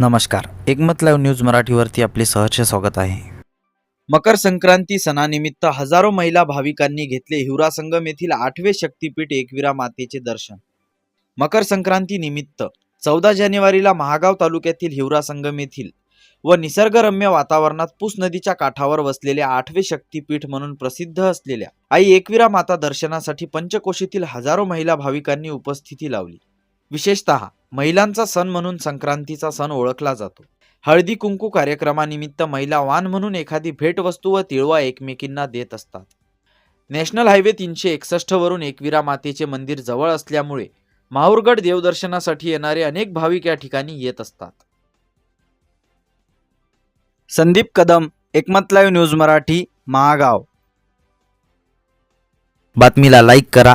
नमस्कार. एकमत live news मराठीवरती आपले सहर्ष स्वागत आहे. मकर संक्रांती सणानिमित्त हजारो महिला भाविकांनी घेतले हिवरा संगम येथील आठवे शक्तीपीठ एकविरा मातेचे दर्शन. मकर संक्रांती निमित्त चौदा जानेवारीला महागाव तालुक्यातील हिवरा संगम येथील व निसर्गरम्य वातावरणात पूस नदीच्या काठावर वसलेले आठवे शक्तीपीठ म्हणून प्रसिद्ध असलेल्या आई एकविरा माता दर्शनासाठी पंचकोशीतील हजारो महिला भाविकांनी उपस्थिती लावली. विशेषतः महिलांचा सण म्हणून संक्रांतीचा सण ओळखला जातो. हळदी कुंकू कार्यक्रमानिमित्त महिला वाण म्हणून एखादी भेटवस्तू व तिळवा एकमेकींना देत असतात. नॅशनल हायवे तीनशे एकसष्ट वरून एकविरा मातेचे मंदिर जवळ असल्यामुळे माहूरगड देवदर्शनासाठी येणारे अनेक भाविक या ठिकाणी येत असतात. Sandeep Kadam Ekmat live news Marathi Mahagaon. बातमीला like करा.